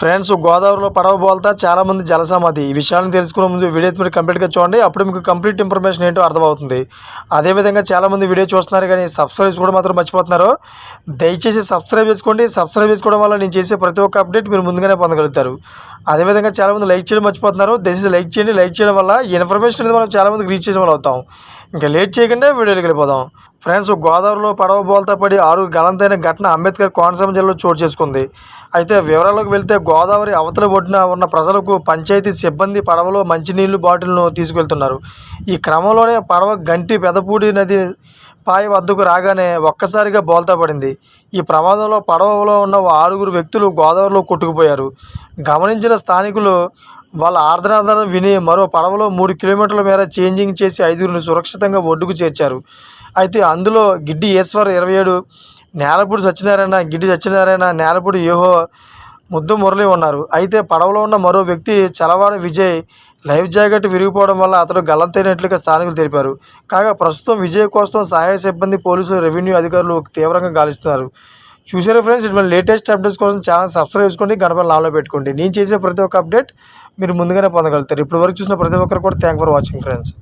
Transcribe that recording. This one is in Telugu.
ఫ్రెండ్స్ గోదావరిలో పడవ బోల్తా చాలా మంది జలసమాధి ఈ విషయాలను తెలుసుకునే ముందు వీడియో మీరు కంప్లీట్గా చూడండి. అప్పుడు మీకు కంప్లీట్ ఇన్ఫర్మేషన్ ఏంటో అర్థమవుతుంది. అదేవిధంగా చాలా మంది వీడియో చూస్తున్నారు కానీ సబ్స్క్రైబ్ కూడా మాత్రం మర్చిపోతున్నారు. దయచేసి సబ్స్క్రైబ్ చేసుకోండి. సబ్స్క్రైబ్ చేసుకోవడం వల్ల నేను చేసే ప్రతి ఒక్క అప్డేట్ మీరు ముందుగానే పొందగలుగుతారు. అదేవిధంగా చాలా మంది లైక్ చేయడం మర్చిపోతున్నారు. దయచేసి లైక్ చేయండి. లైక్ చేయడం వల్ల ఇన్ఫర్మేషన్ అనేది మనం చాలా మందికి రీచ్ చేసే వాళ్ళు అవుతాం. ఇంకా లేట్ చేయకుండా వీడియోకి వెళ్ళిపోదాం. ఫ్రెండ్స్ గోదావరిలో పడవ బోల్తా పడి ఆరుగురు గలంతైన ఘటన అంబేద్కర్ కోనసీమ జిల్లాలో చోటు చేసుకుంది. అయితే వివరాలకు వెళ్తే గోదావరి అవతల ఒడ్డున ఉన్న ప్రజలకు పంచాయతీ సిబ్బంది పడవలో మంచినీళ్ళు బాటిల్ను తీసుకెళ్తున్నారు. ఈ క్రమంలోనే పడవ గంటి పెదపూడి నది పాయ వద్దకు రాగానే ఒక్కసారిగా బోల్తా పడింది. ఈ ప్రమాదంలో పడవలో ఉన్న ఆరుగురు వ్యక్తులు గోదావరిలో కొట్టుకుపోయారు. గమనించిన స్థానికులు వాళ్ళ ఆర్ద్రనాదాలను విని మరో పడవలో మూడు కిలోమీటర్ల మేర చేంజింగ్ చేసి ఐదుగురిని సురక్షితంగా ఒడ్డుకు చేర్చారు. అయితే అందులో గిడ్డి ఈశ్వర్ ఇరవై ఏడు నేలపూడి సత్యనారాయణ గిడ్డి సత్యనారాయణ నేలపూడి యూహో ముద్దు మురళి ఉన్నారు. అయితే పడవలో ఉన్న మరో వ్యక్తి చలవాడ విజయ్ లైఫ్ జాకెట్ విరిగిపోవడం వల్ల అతడు గల్లంతైనట్లుగా స్థానికులు తెలిపారు. కాగా ప్రస్తుతం విజయ్ కోసం సహాయ సిబ్బంది పోలీసులు రెవెన్యూ అధికారులు తీవ్రంగా గాలిస్తున్నారు. చూసారా ఫ్రెండ్స్? ఇటువంటి లేటెస్ట్ అప్డేట్స్ కోసం ఛానల్ సబ్స్క్రైబ్ చేసుకోండి గణపతి లాలో పెట్టుకోండి. నేను చేసే ప్రతి ఒక్క అప్డేట్ మీరు ముందుగానే పొందగలుగుతారు. ఇప్పటివరకు చూసిన ప్రతి ఒక్కరు కూడా థ్యాంక్ ఫర్ వాచింగ్ ఫ్రెండ్స్